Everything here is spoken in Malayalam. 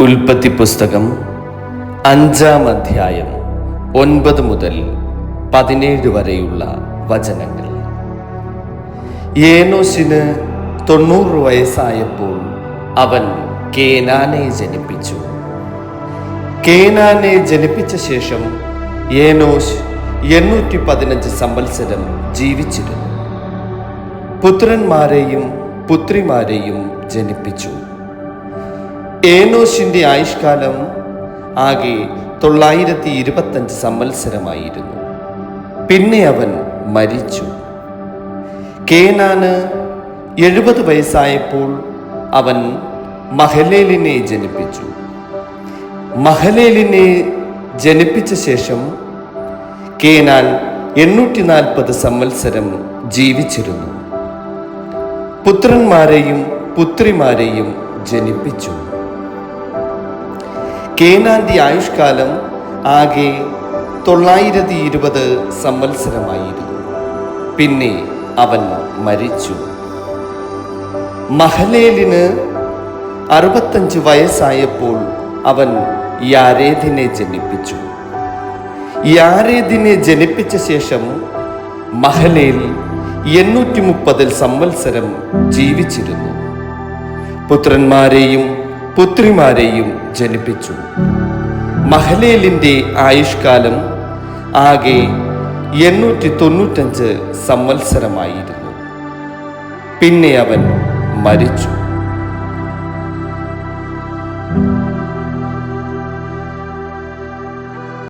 ഉൽപ്പത്തി പുസ്തകം അഞ്ചാം അധ്യായം ഒൻപത് മുതൽ പതിനേഴ് വരെയുള്ള വചനങ്ങൾ. ഏനോശിന് തൊണ്ണൂറ് വയസ്സായപ്പോൾ അവൻ കേനാനെ ജനിപ്പിച്ചു. കേനാനെ ജനിപ്പിച്ച ശേഷം ഏനോസ് എണ്ണൂറ്റി പതിനഞ്ച് സംവത്സരം ജീവിച്ചിരുന്നു. പുത്രന്മാരെയും പുത്രിമാരെയും ജനിപ്പിച്ചു. ഏനോഷിന്റെ ആയുഷ്കാലം ആകെ തൊള്ളായിരത്തി ഇരുപത്തഞ്ച് സംവത്സരമായിരുന്നു. പിന്നെ അവൻ മരിച്ചു. കേനാന് എഴുപത് വയസ്സായപ്പോൾ അവൻ മഹലേലിനെ ജനിപ്പിച്ചു. മഹലേലിനെ ജനിപ്പിച്ച ശേഷം കേനാൻ എണ്ണൂറ്റി നാൽപ്പത് സംവത്സരം ജീവിച്ചിരുന്നു. പുത്രന്മാരെയും പുത്രിമാരെയും ജനിപ്പിച്ചു. കേനാന്റെ ആയുഷ്കാലം ആകെ തൊള്ളായിരത്തി ഇരുപത് സംവത്സരമായിരുന്നു. പിന്നെ അവൻ മരിച്ചു. മഹലേലിന് അറുപത്തഞ്ച് വയസ്സായപ്പോൾ അവൻ യാരേദിനെ ജനിപ്പിച്ചു. യാരേദിനെ ജനിപ്പിച്ച ശേഷം മഹലേൽ എണ്ണൂറ്റി മുപ്പതിൽ സംവത്സരം ജീവിച്ചിരുന്നു. പുത്രന്മാരെയും പുത്രിമാരെയും ജനിപ്പിച്ചു. മഹലേലിന്റെ ആയുഷ്കാലം ആകെ എണ്ണൂറ്റി തൊണ്ണൂറ്റഞ്ച് സംവത്സരമായിരുന്നു. പിന്നെ അവൻ മരിച്ചു.